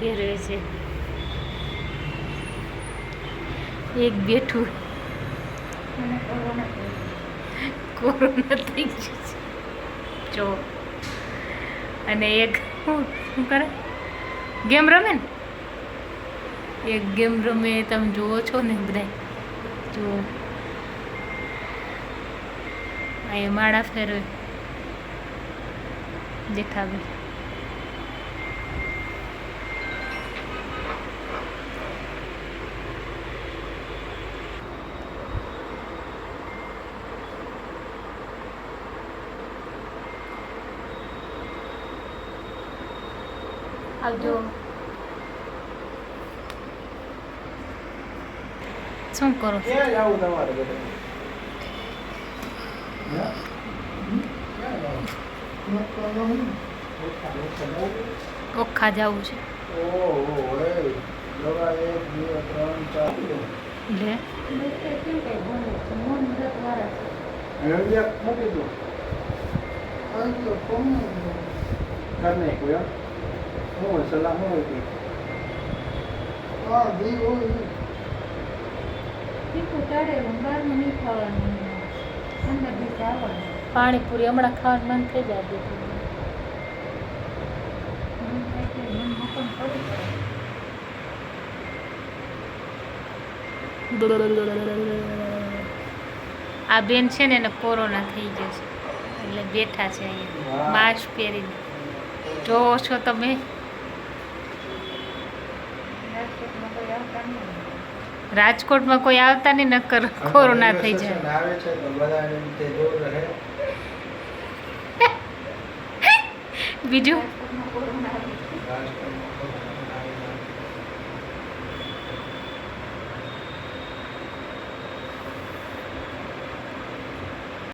પહેરે છે. એક બેઠું. કોરોના થઈ ગયું. છે. જો. અને એક શું શું કરે? ગેમ રમે ને? એક ગેમ રમે તમે જુઓ છો ને બધા જુઓ અહીં માળા ફેરવે. દેખાવે. આવજો. શું કરો? ઓખા જવું છે. લે. મેં તો ખાવાનું અંદર દિવસે આવવાનું પાણીપુરી હમણાં ખાવાનું મન થઈ જાય આ બેન છે ને એને કોરોના થઈ ગયો છે. એટલે બેઠા છે અહીંયા. માસ્ક પહેરીને. જોવો છો તમે? રાજકોટમાં કોઈ આવતા નહીં નકર કોરોના થઈ જાય. બીજું?